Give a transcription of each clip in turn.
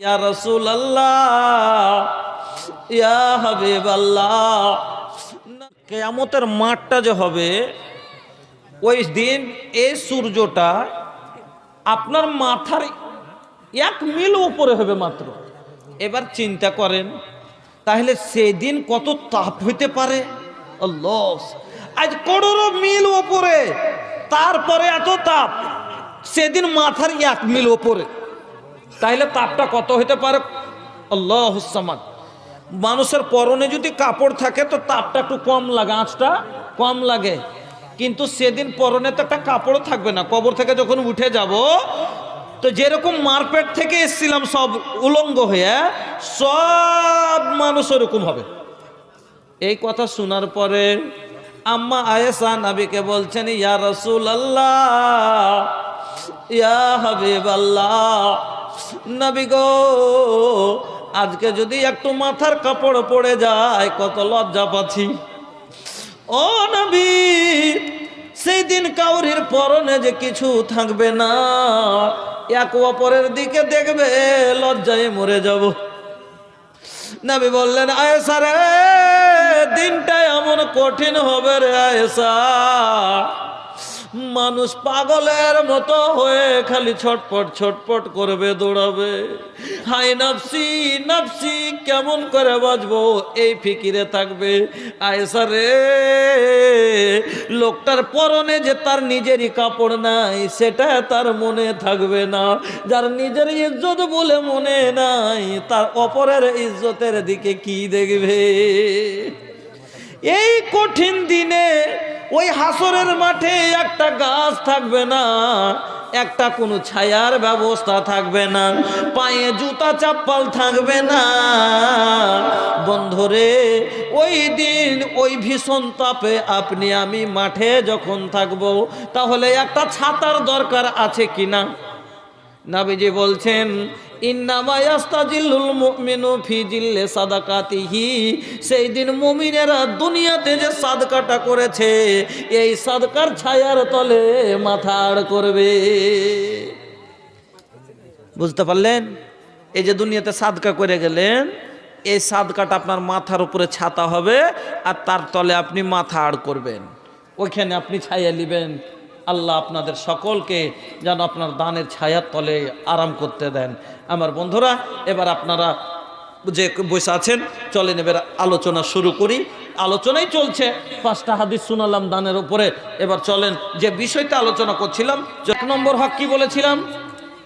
ইয়া রসুল ইয়া হাবিব আল্লাহ কেয়ামতের মাঠটা যে হবে, ওই দিন এই সূর্যটা আপনার মাথার এক মিল উপরে হবে মাত্র। এবার চিন্তা করেন, তাহলে সেদিন কত তাপ হইতে পারে? আজ করোড়ো মিল ওপরে তারপরে এত তাপ, সেদিন মাথার এক মিল ওপরে তাহলে তাপটা কত হইতে পারে? আল্লাহ হুসামান মানুষের পরনে যদি কাপড় থাকে তো তাপটা একটু কম লাগে, আঁচটা কম লাগে। কিন্তু সেদিন পরনে তো একটা কাপড় থাকবে না। কবর থেকে যখন উঠে যাব, তো যেরকম মারপেট থেকে এসছিলাম, সব উলঙ্গ হয়ে, সব মানুষ ওরকম হবে। এই কথা শোনার পরে আম্মা আয়েশা নবীকে বলছেন, ইয়া রসুল আল্লাহ ইয়া হাবিব আল্লাহ নবী গো, আজকে যদি একটু মাথার কাপড় পড়ে যায়, কত লজ্জা পাচ্ছি। ও নবী, সেই দিন কাউরির পরনে যে কিছু থাকবে না, এক অপরের দিকে দেখবে, লজ্জায় মরে যাব। নবী বললেন, আয়েশা রে, দিনটা এমন কঠিন হবে রে আয়েশা। মানুষ পাগলের মতো হয়ে খালি ছটপট ছটপট করবে, দৌড়াবে। হাই নাফসি নাফসি, কেমন করে বাঁচবো এই ফিকিরে থাকবে। আয়েশা রে লোকটার পরনে যে তার নিজেরই কাপড় নাই, সেটা তার মনে থাকবে না। যার নিজের ইজ্জত বলে মনে নাই, তার অপরের ইজ্জতের দিকে কি দেখবে? এই কঠিন দিনে ওই হাসরের মাঠে একটা গাছ থাকবে না, একটা কোনো ছায়ার ব্যবস্থা থাকবে না, পায়ে জুতা চাপ্পাল থাকবে না। বন্ধরে, ওই দিন ওই ভীষণ তাপে আপনি, আমি মাঠে যখন থাকব, তাহলে একটা ছাতার দরকার আছে কিনা? নাবিজি বলছেন সেই দিন মুমিনেরা দুনিয়াতে যে সাদকাটা করেছে, এই সাদকার ছায়ার তলে মাথা আড় করবে। বুঝতে পারলেন? এই যে দুনিয়াতে সাদকা করে গেলেন, এই সাদকাটা আপনার মাথার উপরে ছাতা হবে আর তার তলে আপনি মাথা আড় করবেন। ওইখানে আপনি ছায়া নেবেন। আল্লাহ আপনাদের সকলকে যেন আপনার দানের ছায়ার তলে আরাম করতে দেন। আমার বন্ধুরা, এবার আপনারা যে বসে আছেন, চলেন এবার আলোচনা শুরু করি। আলোচনাই চলছে, পাঁচটা হাদিস শুনালাম দানের উপরে। এবার চলেন যে বিষয়টা আলোচনা করছিলাম এক নম্বর হক কি বলেছিলাম?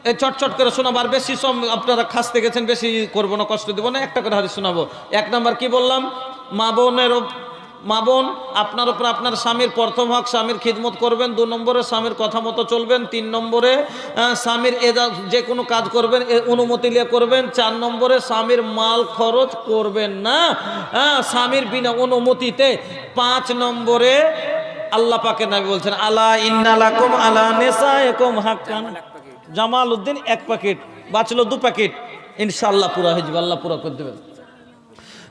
এই চটচট করে শোনাবার বেশি সব আপনারা খাসতে গেছেন, বেশি করব না, কষ্ট দিব না, একটা করে হাদিস শোনাবো। এক নম্বর কি বললাম? মা বোনের মা বোন, আপনার উপর আপনার স্বামীর প্রথম হক, স্বামীর খিদমত করবেন, দু নম্বরে স্বামীর কথা মতো চলবেন, তিন নম্বরে স্বামীর এদা যে কোনো কাজ করবেন অনুমতি নিয়ে করবেন, চার নম্বরে স্বামীর মাল খরচ করবেন না। স্বামীর বিনা অনুমতিতে পাঁচ নম্বরে আল্লাহ পাকে নাবি বলছেন, আলা ইন্নালাকুম আলা নেসায়কুম হাক্কান। জামাল উদ্দিন এক প্যাকেট, বাঁচলো দু প্যাকেট, ইনশাআল্লাহ পুরা হয়ে যাবে, আল্লাহ পুরা করে দেবেন।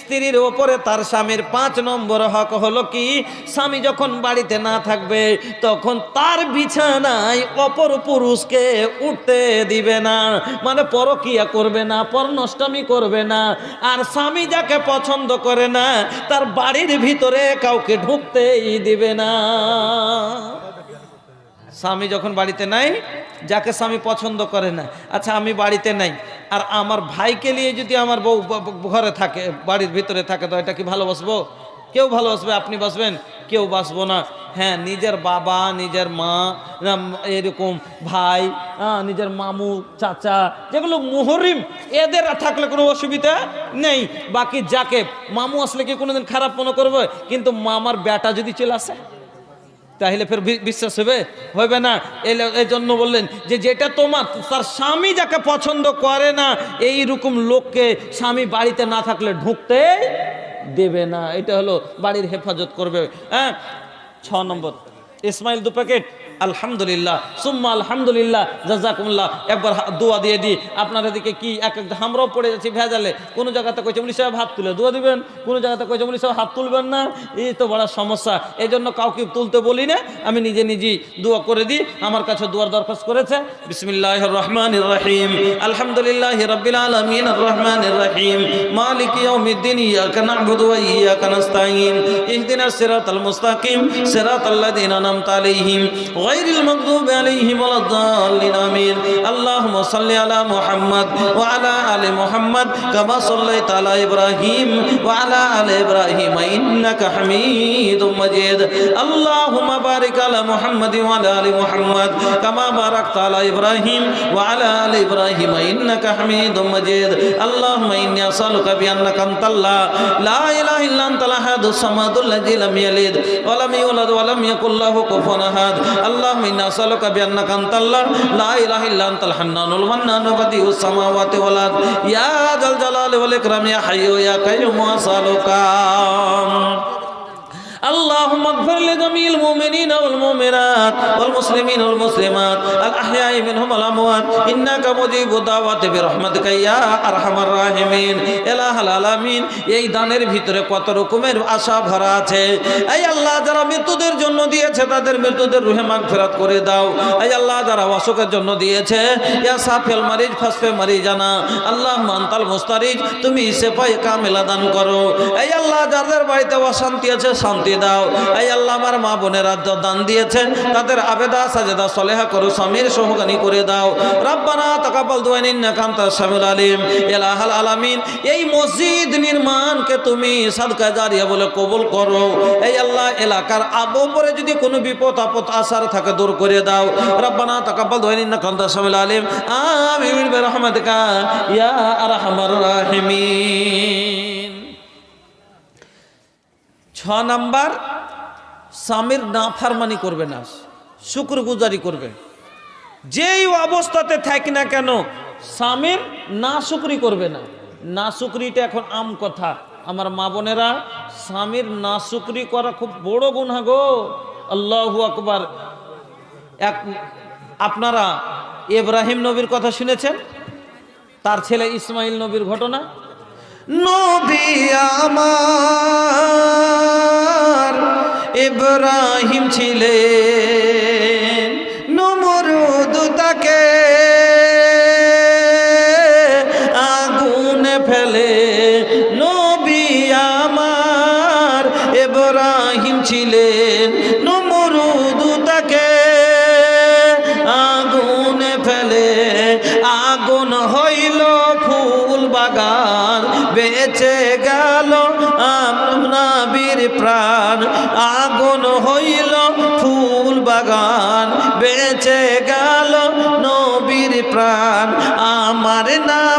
স্ত্রীর ওপরে তার স্বামীর পাঁচ নম্বর হক হলো কি? স্বামী যখন বাড়িতে না থাকবে, তখন তার বিছানায় অপর পুরুষকে উঠতে দিবে না। মানে পরকিয়া করবে না, পরনষ্টমী করবে না। আর স্বামী যাকে পছন্দ করে না, তার বাড়ির ভিতরে কাউকে ঢুকতেই দিবে না। স্বামী যখন বাড়িতে নাই, যাকে স্বামী পছন্দ করে না আচ্ছা আমি বাড়িতে নাই আর আমার ভাইকে নিয়ে যদি আমার বউ ঘরে থাকে, বাড়ির ভিতরে থাকে, তো এটা কি ভালোবাসবো কেউ ভালোবাসবে আপনি বাসবেন? কেউ বাসবো না। হ্যাঁ নিজের বাবা, নিজের মা এরকম ভাই নিজের মামু, চাচা, যেগুলো মুহরিম, এদের থাকলে কোনো অসুবিধা নেই। বাকি যাকে, মামু আসলে কি কোনোদিন খারাপ মনে করবে? কিন্তু মামার বেটা যদি চলে আসে তাহলে ফের বিশ্বাস হবে? হবে না। এই জন্য বললেন যে যেটা তোমার, তার স্বামী যাকে পছন্দ করে না এই রকম লোককে স্বামী বাড়িতে না থাকলে ঢুকতে দেবে না। এটা হলো বাড়ির হেফাজত করবে। হ্যাঁ? ছ নম্বর। ইসমাইল দু প্যাকেট। আলহামদুলিল্লাহ, সুম্মা আলহামদুলিল্লাহ, জাজাকুমুল্লাহ। একবার দোয়া দিয়ে দিই, আপনার এদিকে কি এক এক আমরাও পড়ে যাচ্ছি ভেজালে। কোনো জায়গাতে কইছে উনি সাহেব হাত তুলে দোয়া দিবেন, কোনো জায়গাতে কইছে উনি সাহেব হাত তুলবেন না। এই তো বড় সমস্যা এই জন্য কাউকে তুলতে বলি না। আমি নিজে নিজেই দোয়া করে দিই, আমার কাছে দোয়ার দরখাস্ত করেছে। বিসমিল্লাহ রহমান রহিম আলহামদুলিল্লাহ রবিল আলমিন রহমান রহিম মালিক ইয়াউমিদ্দিন, ইয়াকা না'বুদু ওয়া ইয়াকা নাস্তাঈন। ইহদিনাস সিরাতাল মুস্তাকিম সিরাতাল লাযিনা আন'আমতা আলাইহিম গায়রিল মাগদুবি আলাইহিম ওয়ালাদ-দাল্লিন আমিন আল্লাহুম্মা সাল্লি আলা মুহাম্মদ ওয়া আলা আলি মুহাম্মদ কামা সাল্লাইতা আলা ইব্রাহিম ওয়া আলা আলি ইব্রাহিম ইন্নাকা হামিদুম মাজিদ আল্লাহুম্মা বারিক আলা মুহাম্মদ ওয়া আলা আলি মুহাম্মদ কামা বারাকতা আলা ইব্রাহিম ওয়া আলা আলি ইব্রাহিম ইন্নাকা হামিদুম মাজিদ আল্লাহুম্মা ইন্নী আসআলুকা বিআন্নাকা আনতাল্লাহ লা ইলাহা ইল্লা আনতাল আহাদুস সামাদুল লাযী লাম ইয়ালিদ ওয়া লাম ইউলাদ ওয়া লাম ইয়াকুল লাহু কুফুয়ান আহাদ আল্লাহুম্মা ইন্নী আসআলুকা বিআন্নাকা আনতাল্লাহ, লা ইলাহা ইল্লা আনতাল হান্নানুল মান্নান বাদিউস সামাওয়াতি ওয়াল আরদ। ইয়া যাল জালালি ওয়াল ইকরাম, ইয়া হাইয়্যু, ইয়া কাইয়্যুম আসআলুকা اللهم اغفر لجميع المؤمنين والمؤمنات والمسلمين والمسلمات الأحياء منهم والأموات إنك مجيب الدعوات برحمتك يا أرحم الراحمين إله العالمين এই দানের ভিতরে কত রকমের আশা ভরা আছে এই আল্লাহ যারা মৃত্যুদের জন্য দিয়েছে তাদের মৃত্যুদের রুহে মাগফিরাত করে দাও এই আল্লাহ যারা অসুখের জন্য দিয়েছে ইয়া সাফেল মারিজ ফাসফে মারিজানা আল্লাহ মান্তাল মুস্তারিজ তুমি সেফাই কামেলা দান করো এই আল্লাহ যাদের বাড়িতে অশান্তি আছে শান্তি দাও। এই আল্লাহ আমার মা বোনের দান দিয়েছেন, তাদের আবেদা, সাজেদা, সলেহা করো, স্বামীর সহগানি করে দাও। রব্বানা ইন্নাকা আনতাস সামিউল আলিম। ইলাহাল আলামিন, এই মসজিদ নির্মাণকে তুমি সাদকা জারিয়া বলে কবুল করো। এই আল্লাহ, এলাকার আবু পরে যদি কোনো বিপদ, আপদ আসার থাকে দূর করে দাও। রব্বানা তাকাব্বাল দুআইন ইন্নাকা আনতাস সামিউল আলিম। আমিন, বিরহমাতিকা, ইয়া আরহামার রাহিমিন। ছ নাম্বার, স্বামীর নাফারমানি করবে না শুক্র গুজারি করবে। যেই অবস্থাতে থাকি না কেন, স্বামীর না শুকরি করবে না। না শুকরিটা এখন আম কথা। আমার মা বোনেরা, স্বামীর না শুকরি করা খুব বড় গুণা গো। আল্লাহু আকবার। এক, আপনারা ইব্রাহিম নবীর কথা শুনেছেন? তার ছেলে ইসমাইল নবীর ঘটনা? নবী আমার ইব্রাহিম ছিলেন। নমরুদ তাকে বাগান বেঁচে গেল আপনার প্রাণ। আগুন হইল ফুল বাগান, বেঁচে গেল নবীর প্রাণ। আমার নাবি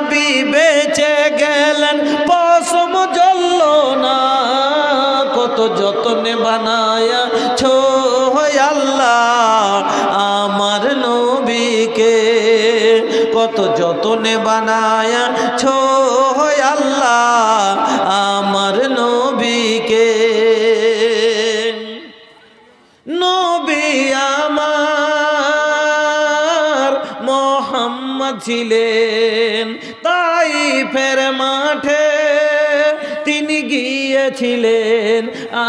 তিনি গিয়েছিলেন,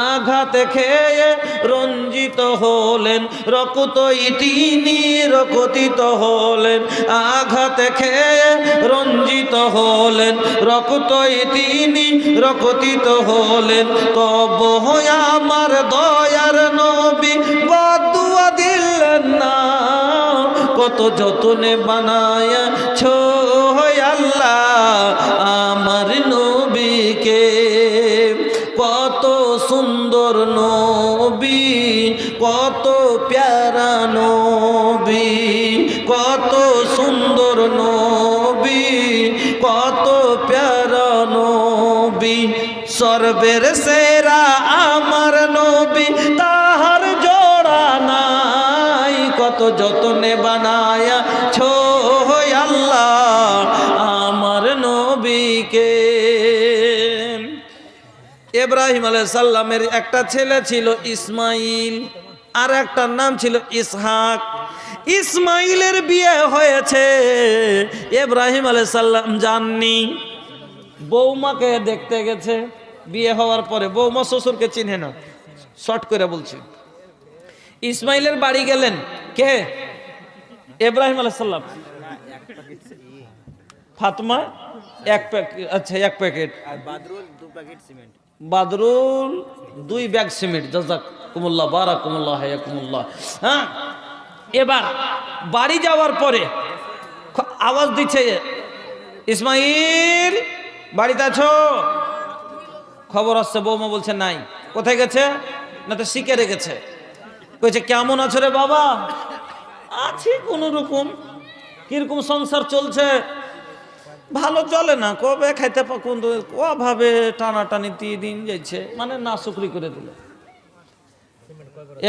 আঘাত খেয়ে রঞ্জিত হলেন, রকুতই তিনি রকতিত হলেন, আঘাত খেয়ে রঞ্জিত হলেন, রকুতই তিনি রকতিত হলেন। তব আমার দয়ার নবী বদুয়া দিলেন না, কত যতনে বানায় ছো আল্লাহ, আমার নবীকে নবী, কত প্যারা নবী, কত সুন্দর নবী, কত প্যারা নবী। সর্বের সেরা আমার নবী, তাহার জোড়া নাই, কত যতনে বানায়া ছো ইব্রাহিম আলাইহিস সালামের একটা ছেলে ছিল ইসমাইল, আর একটার নাম ছিল ইসহাক। ইসমাইলের বিয়ে হয়েছে। ইব্রাহিম আলাইসাল্লাম জাননি। বৌমাকে দেখতে গেছে। বিয়ে হওয়ার পরে বৌমা শ্বশুরকে চিনে না। শর্ট করে বলছি, ইসমাইলের বাড়ি গেলেন কে? ইব্রাহিম আলাইসাল্লাম ফাতমা, এক প্যাকেট আচ্ছা এক প্যাকেট। আর বাদরুল দু প্যাকেট সিমেন্ট। বাদরুল দুই ব্যাগ সিমেন্ট জাজাক কুমুল্লাহ বারা কুমুল্লাহ হায়া? কুমুল্লাহ হ্যাঁ এবার বাড়ি যাওয়ার পরে আওয়াজ দিচ্ছে ইসমাইল, বাড়িতে আছো? খবর আসছে, বৌমা বলছে, নাই। কোথায় গেছে? না তো শিখে রেখেছে কইছে, কেমন আছো রে বাবা? আছি কোনো রকম কীরকম সংসার চলছে? ভালো চলে না, কবে খাইতে কোন অভাবে টানাটানি তিন দিন যাচ্ছে মানে না শুকরি করে দিল।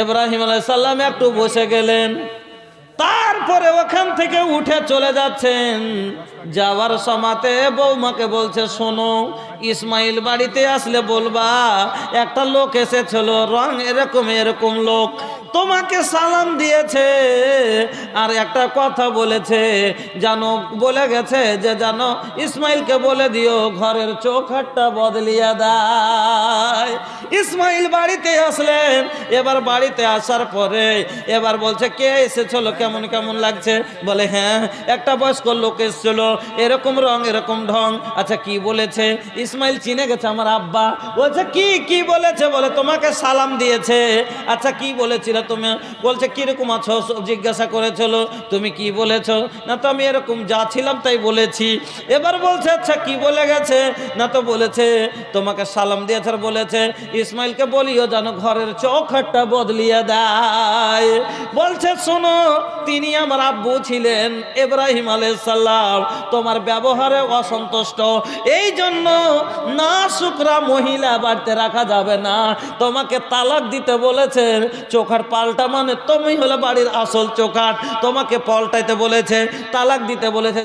এব্রাহিম আলাইসাল্লাম একটু বসে গেলেন, তারপরে ওখান থেকে উঠে চলে যাচ্ছেন। যাওয়ার সমাতে বৌমাকে বলছে, শোনো ইসমাইল বাড়িতে আসলে বলবা, একটা লোক এসেছিল, রং এরকম এরকম লোক। তোমাকে সালাম দিয়েছে আর একটা কথা বলেছে। জানো, বলে গেছে যে, জানো, ইসমাইলকে বলে দিও, ঘরের চৌখাটটা বদলিয়া দেয় ইসমাইল বাড়িতে আসলেন। এবার বাড়িতে আসার পরে এবার বলছে, কে এসেছিল? কেমন কেমন লাগছে? বলে হ্যাঁ একটা বয়স্ক লোক এসেছিল, এরকম রং, এরকম ঢং। আচ্ছা কি বলেছে? ইসমাইল চিনে গেছে আমার আব্বা। বলছে, কি কি বলেছে? বলে, তোমাকে সালাম দিয়েছে। আচ্ছা কি বলেছিল তুমি? বলছে, কীরকম আছো? জিজ্ঞাসা করেছিল, তুমি কি বলেছ? না তো আমি এরকম যা ছিলাম তাই বলেছি। এবার বলছে আচ্ছা কি বলে গেছে? না তো বলেছে, তোমাকে সালাম দিয়েছে আর বলেছে, ইসমাইলকে বলিও যেন ঘরের চৌখাটটা বদলিয়ে দেয়। বলছে, শোনো তিনি আমার আব্বু ছিলেন ইব্রাহিম আলাইসাল্লাম। তোমার ব্যবহারে অসন্তুষ্ট। এই জন্য না শুকরা মহিলা বাড়িতে রাখা যাবে না। তোমাকে তালাক দিতে বলেছেন। চোখার পাল্টা মানে তুমি হলে বাড়ির আসল চোখাট তোমাকে পাল্টাইতে বলেছে তালাক দিতে বলেছে